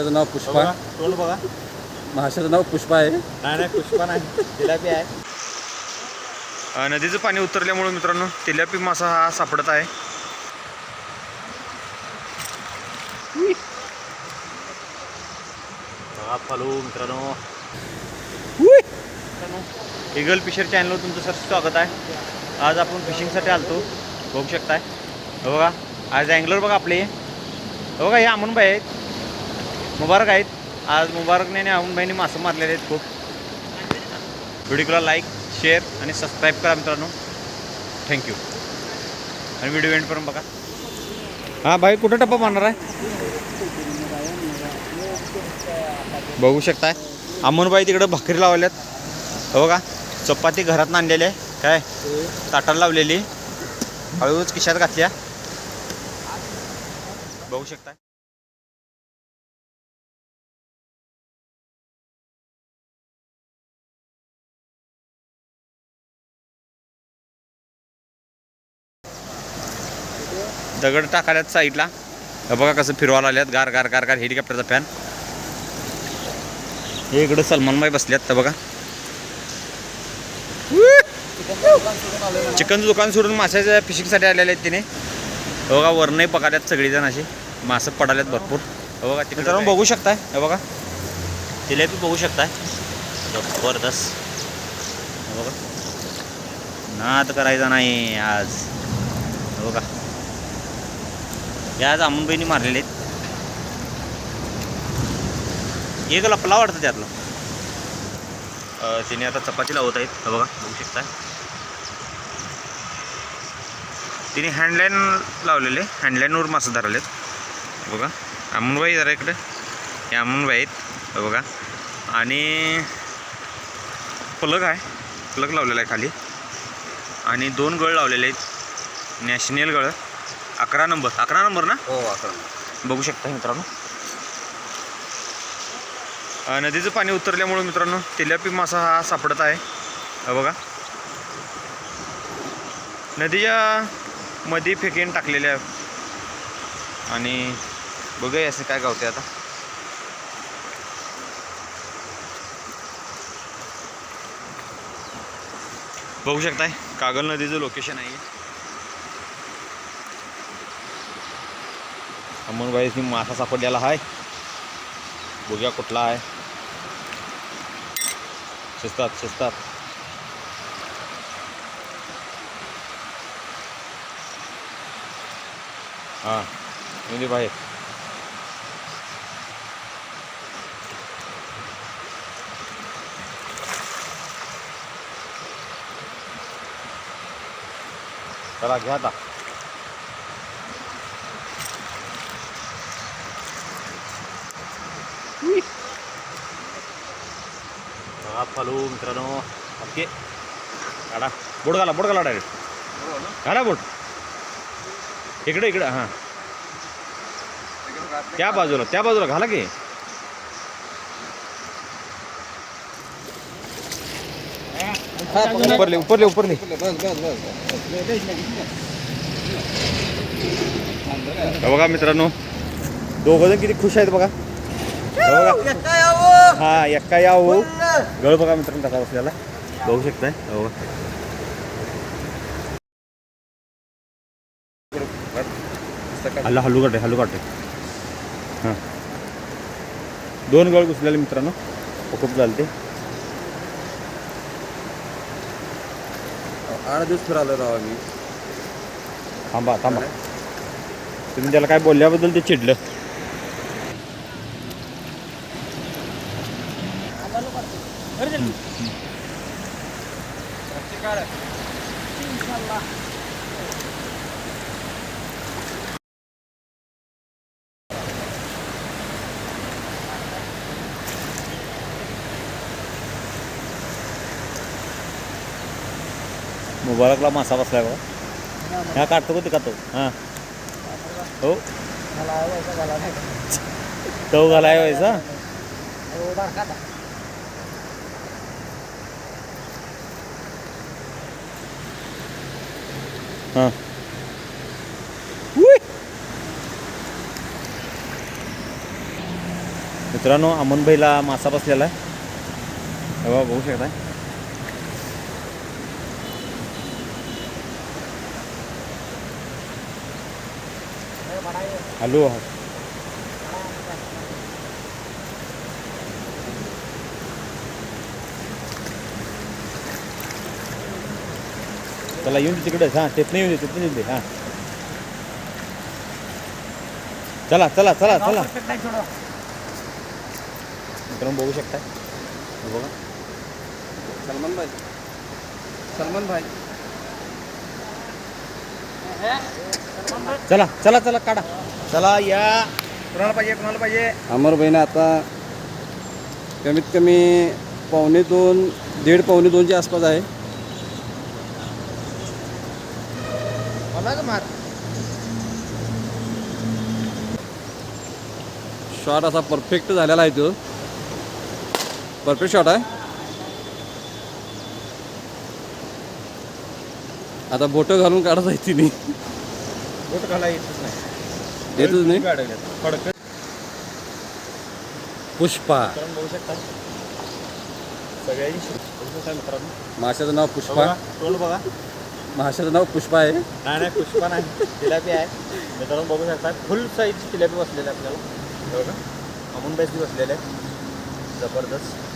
माशाचं नाव पुष्पा. तोंड बघा. माशाचं नाव पुष्पा आहे. नाही नाही पुष्पा नाही. जिलापी आहे. अ, नदीचं पाणी उतरल्यामुळे मित्रांनो तेलापी मासा हा सापडत आहे. बघा फॉलो मित्रांनो. इगल फिशर चॅनलवर तुमचं सर स्वागत आहे. आज आपण फिशिंगसाठी आलतो. बघू शकताय. हे बघा आज अँगलर बघा आपले. हे बघा हे अमनबाई आहेत. मुबारक आहेत. आज मुबारकने आणि अमनबाईने मासे मारलेले आहेत खूप. व्हिडिओला लाईक शेअर आणि सबस्क्राईब करा मित्रांनो. थँक्यू आणि व्हिडिओ एंड करून बघा. हां भाई कुठं टप्पा मारणार आहे? बघू शकताय. अमनबाई तिकडं भाकरी लावल्यात. हो का चपाती घरात आणलेली आहे. काय? ताटाला लावलेली. हळूच खिशात घातल्या. बघू शकता दगड टाकाल्यात साईडला. बघा कसं फिरवायला आल्यात गार गार गार गार हेलिकॉप्टरचा फॅन हे इकडं सलमानबाई बसल्यात तर बघा. चिकनचं दुकान सोडून माशाच्या फिशिंगसाठी आलेले आहेत तिने. बघा वरनही पकाल्यात सगळीजण अशी. मासं पडाल्यात भरपूर. बघा तिकडे जाऊन बघू शकताय. हे बघा. जिलेबी बघू शकताय. जबरदस्त. हे बघा. नाद करायचा नाही आज. हे बघा. या आज अमनबाईनी मारलेले आहेत. एक लपला वाटतं त्यातलं. तिने आता चपाती लावत आहेत बघा बघू शकताय. तिने हँडलाईन लावलेले हँडलाईनवर मासे धरलेत. बघा अमनबाई जरा इकडे. हे अमनबाई आहेत बघा. आणि प्लग आहे प्लग लावलेला आहे खाली. आणि दोन गळ लावलेले आहेत. नॅशनल गळ. अकरा नंबर. अकरा नंबर ना? हो अकरा बघू शकता मित्रांनो. नदीचं पाणी उतरल्यामुळे मित्रांनो तेलापी मासा हा सापडत आहे. बघा. नदीच्या मध्ये फेकीन टाकलेल्या आहे आणि बघूया असं काय गावते आता. बघू शकताय कागल नदीचं लोकेशन आहे अमनबाईची मासा सापडलेला आहे. बोग्या कुठला आहे. शिस्तात शिस्तात. हां म्हणजे बाहेर चला घ्या आता. फॉलो मित्रांनो. ओके. काढा. बोट घाला बोट घाला डायरेक्ट घाला बोट. इकडे इकडे. हां. त्या बाजूला त्या बाजूला घाला की. उपरले उपरले उपरले हे बघा मित्रांनो. दोघं जण किती खुश आहेत बघा. हे बघा. हा एक्का यावं. गळ बघा मित्रांनो कसा बसलेला बघू शकताय. हे. हल्ला हल्लू काटे हल्लू काटे हां. दोन गळ घुसलेले मित्रांनो. खूप चालते आठ दिवस फिरायला राव आम्ही. थांबा थांबा. तुम्ही त्याला काय बोलल्याबद्दल ते चिडलं. मुबारकला मासा बसलाय बघा. ह्या काढतो का ते? काढतो हां. हो तो घालाय व्हायचा हां. मित्रांनो अमनबाईला मासा बसलेला आहे. हे बघा शकताय. हॅलो. चला येऊन दे तिकडे. हां तिथनं येऊन दे तिथनं येऊन दे हां. चला चला चला चला. मित्रांनो बघू शकताय हे बघा. सलमान भाई. सलमान भाई. चला चला चला काढा. चला या. कुणाला पाहिजे कुणाला पाहिजे? अमर भाईने आता. कमीत कमी पावणे दोन दीड पावणे दोनच्या आसपास आहे. मार। शॉट असा परफेक्ट झालेला आहे तो. परफेक्ट शॉट आहे. आता बोटं घालून काढत आहे तिने. बोट घाला येतच नाही. येतच पुष्पा. बघू शकता. सगळ्यांनी माशाचं नाव पुष्पा. तोंड बघा. माशाचं नाव पुष्पा आहे. नाही नाही पुष्पा नाही. जिलापी आहे. मित्रांनो बघू शकता फुल साईज जिलापी बसलेली आहे आपल्याला. बरोबर? अमून बॅसली बसलेले आहे जबरदस्त.